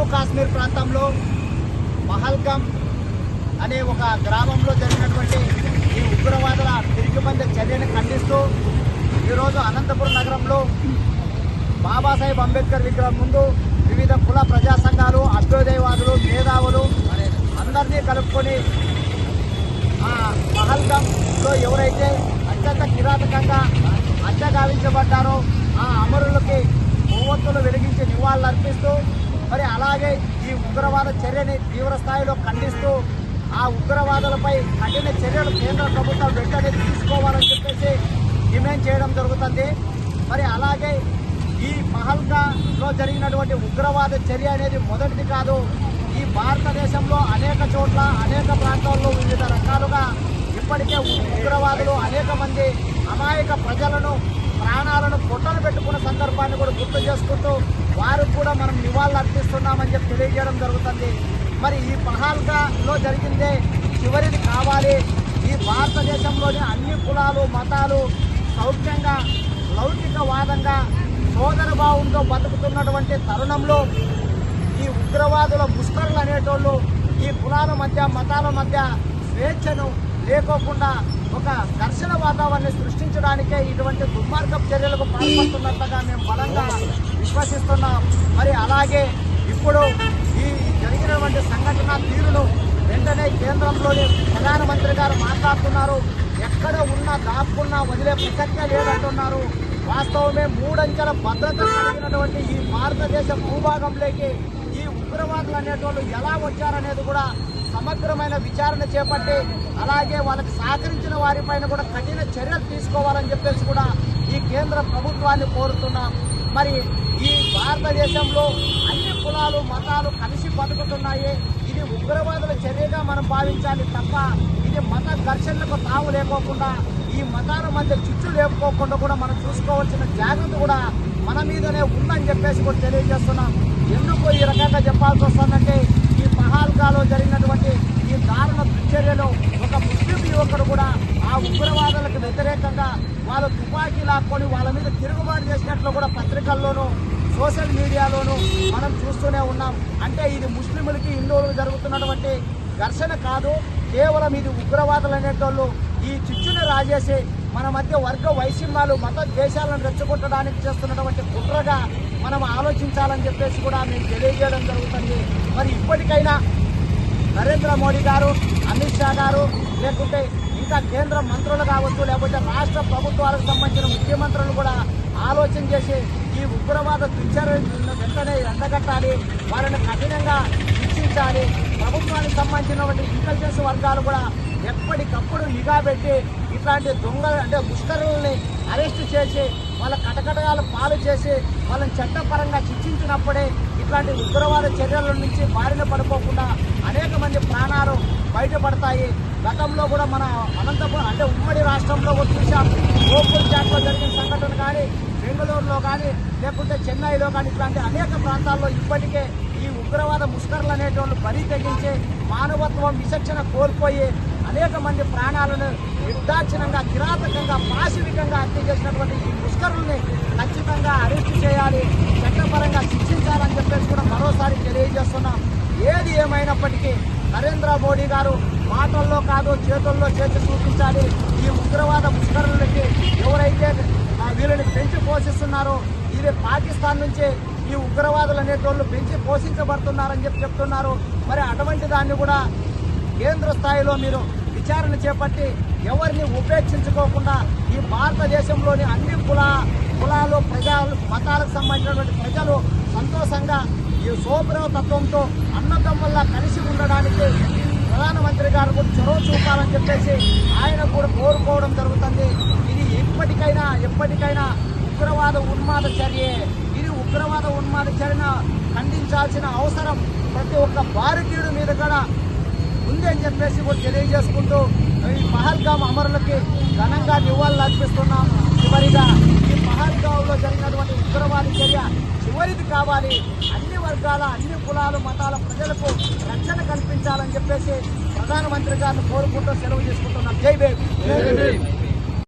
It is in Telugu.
జమ్మూ కాశ్మీర్ ప్రాంతంలో మహల్గం అనే ఒక గ్రామంలో జరిగినటువంటి ఈ ఉగ్రవాదుల తిరిగిబంద చర్యను ఖండిస్తూ ఈరోజు అనంతపురం నగరంలో బాబాసాహెబ్ అంబేద్కర్ విగ్రహం ముందు వివిధ కుల ప్రజా సంఘాలు అభ్యోదయవాదులు మేధావులు అందరినీ కలుపుకొని ఆ మహల్గంలో ఎవరైతే అత్యంత కిరాతకంగా అత్యగావించబడ్డారో ఆ అమరులకి కొవ్వొత్తులు వెలిగించి నివాళులు అర్పిస్తూ మరి అలాగే ఈ ఉగ్రవాద చర్యని తీవ్ర స్థాయిలో ఖండిస్తూ ఆ ఉగ్రవాదులపై కఠిన చర్యలు కేంద్ర ప్రభుత్వం వెంటనే తీసుకోవాలని చెప్పేసి డిమాండ్ చేయడం జరుగుతుంది. మరి అలాగే ఈ పహల్గాలో జరిగినటువంటి ఉగ్రవాద చర్య అనేది మొదటిది కాదు. ఈ భారతదేశంలో అనేక చోట్ల అనేక ప్రాంతాల్లో వివిధ రకాలుగా ఇప్పటికే ఉగ్రవాదులు అనేక మంది అమాయక ప్రజలను ప్రాణాలను పొట్టలు పెట్టుకున్న సందర్భాన్ని కూడా గుర్తు చేసుకుంటూ వారికి కూడా మనం నివాళులు అర్పిస్తున్నామని చెప్పి తెలియజేయడం జరుగుతుంది. మరి ఈ పహాల్గాలో జరిగిందే చివరిది కావాలి. ఈ భారతదేశంలోని అన్ని కులాలు మతాలు సౌఖ్యంగా లౌకికవాదంగా సోదర భావంతో బతుకుతున్నటువంటి తరుణంలో ఈ ఉగ్రవాదుల ముష్కరులు అనేటోళ్ళు ఈ కులాల మధ్య మతాల మధ్య స్వేచ్ఛను లేకోకుండా ఒక ఘర్షణ వాతావరణాన్ని సృష్టించడానికే ఇటువంటి దుర్మార్గపు చర్యలకు పాల్పడుతున్నట్లుగా మేము బలంగా విశ్వసిస్తున్నాం. మరి అలాగే ఇప్పుడు ఈ జరిగినటువంటి సంఘటన తీరును వెంటనే కేంద్రంలోని ప్రధానమంత్రి గారు మాట్లాడుతున్నారు. ఎక్కడ ఉన్నా దాక్కున్నా వదిలే ప్రసక్తే లేదంటున్నారు. వాస్తవమే మూడంచెల భద్రత కలిగినటువంటి ఈ భారతదేశ భూభాగంలోకి ఈ ఉగ్రవాదులు అనేటోళ్ళు ఎలా వచ్చారనేది కూడా సమగ్రమైన విచారణ చేపట్టి అలాగే వాళ్ళకి సహకరించిన వారిపైన కూడా కఠిన చర్యలు తీసుకోవాలని చెప్పేసి కూడా ఈ కేంద్ర ప్రభుత్వాన్ని కోరుతున్నాం. మరి ఈ భారతదేశంలో అన్ని కులాలు మతాలు కలిసి బతుకుతున్నాయి. ఇది ఉగ్రవాదుల చర్యగా మనం భావించాలి తప్ప ఇది మత ఘర్షణలకు తావు లేకోకుండా ఈ మతాల మధ్య చిచ్చు లేపుకోకుండా కూడా మనం చూసుకోవాల్సిన జాగ్రత్త కూడా మన మీదనే ఉందని చెప్పేసి కూడా తెలియజేస్తున్నాం. ఎందుకు ఈ రకంగా చెప్పాల్సి వస్తుందంటే పహాల్గాలో జరిగినటువంటి ఈ దారుణ దుశ్చర్యలో ఒక ముస్లిం యువకుడు కూడా ఆ ఉగ్రవాదులకు వ్యతిరేకంగా వాళ్ళు తుపాకీ లాక్కొని వాళ్ళ మీద తిరుగుబాటు చేసినట్లు కూడా పత్రికల్లోనూ సోషల్ మీడియాలోనూ మనం చూస్తూనే ఉన్నాం. అంటే ఇది ముస్లింలకి హిందువులకు జరుగుతున్నటువంటి ఘర్షణ కాదు. కేవలం ఇది ఉగ్రవాదులు అనేటోళ్ళు ఈ చిచ్చుని రాజేసి మన మధ్య వర్గ వైషమ్యాలు మత దేశాలను రెచ్చగొట్టడానికి చేస్తున్నటువంటి కుట్రగా మనం ఆలోచించాలని చెప్పేసి కూడా మేము తెలియజేయడం జరుగుతుంది. మరి ఇప్పటికైనా నరేంద్ర మోడీ గారు అమిత్ షా గారు లేకుంటే ఇంకా కేంద్ర మంత్రులు కావచ్చు లేకపోతే రాష్ట్ర ప్రభుత్వాలకు సంబంధించిన ముఖ్యమంత్రులు కూడా ఆలోచన చేసి ఈ ఉగ్రవాద దుశ్చర్యలను వెంటనే ఎండగట్టాలి వారిని కఠినంగా శిక్షించాలి. ప్రభుత్వానికి సంబంధించినటువంటి ఇంటెలిజెన్స్ వర్గాలు కూడా ఎప్పటికప్పుడు నిఘా పెట్టి ఇట్లాంటి దొంగ అంటే దుష్కరుల్ని అరెస్ట్ చేసి వాళ్ళ కటకటగాలు పాలు చేసి వాళ్ళని చట్టపరంగా శిక్షించినప్పుడే ఇట్లాంటి ఉగ్రవాద చర్యల నుంచి బారిన పడిపోకుండా అనేక మంది ప్రాణాలు బయటపడతాయి. గతంలో కూడా మన అనంతపురం అంటే ఉమ్మడి రాష్ట్రంలో కూడా చూసాం. గోకుల్ చాట్లో జరిగిన సంఘటన కానీ బెంగళూరులో కానీ లేకుంటే చెన్నైలో కానీ ఇట్లాంటి అనేక ప్రాంతాల్లో ఇప్పటికే ఈ ఉగ్రవాద ముష్కరులు అనేటువంటి బరి తెగించి మానవత్వం విచక్షణ కోల్పోయి అనేక మంది ప్రాణాలను నిర్దాక్షిణంగా కిరాతకంగా పాశవికంగా హత్య చేసినటువంటి ఈ ముష్కరుల్ని ఖచ్చితంగా అరెస్టు చేయాలి చట్టపరంగా శిక్షించాలని చెప్పేసి కూడా మరోసారి తెలియజేస్తున్నాం. ఏది ఏమైనప్పటికీ నరేంద్ర మోడీ గారు మాటల్లో కాదు చేతుల్లో చేతి చూపించాలి. ఈ ఉగ్రవాద ముష్కరులకి ఎవరైతే వీళ్ళని పెంచి పోషిస్తున్నారో ఇది పాకిస్తాన్ నుంచి ఈ ఉగ్రవాదులు అనేటోళ్ళు పెంచి పోషించబడుతున్నారని చెప్పి చెప్తున్నారు. మరి అటువంటి దాన్ని కూడా కేంద్ర స్థాయిలో మీరు విచారణ చేపట్టి ఎవరిని ఉపేక్షించుకోకుండా ఈ భారతదేశంలోని అన్ని కుల కులాలు ప్రజలు మతాలకు సంబంధించినటువంటి ప్రజలు సంతోషంగా ఈ సోబ్రవ తత్వంతో అన్నదమ్ముల్లా కలిసి ఉండడానికి ప్రధానమంత్రి గారు కూడా చొరవ చూపాలని చెప్పేసి ఆయన కూడా కోరుకోవడం జరుగుతుంది. ఇది ఎప్పటికైనా ఎప్పటికైనా ఉగ్రవాద ఉన్మాద చర్యే. ఇది ఉగ్రవాద ఉన్మాద చర్యను ఖండించాల్సిన అవసరం ప్రతి ఒక్క భారతీయుడి మీద కూడా ఉంది అని చెప్పేసి కూడా తెలియజేసుకుంటూ ఈ పహల్గామ్ అమరులకి ఘనంగా నివాళులు అర్పిస్తున్నాం. చివరిగా ఈ మహల్గావ్లో జరిగినటువంటి ఉగ్రవాది చర్య చివరిది కావాలి. అన్ని వర్గాల అన్ని కులాలు మతాల ప్రజలకు రక్షణ కల్పించాలని చెప్పేసి ప్రధానమంత్రి గారిని కోరుకుంటూ సెలవు తీసుకుంటున్నాం. జై బేబీ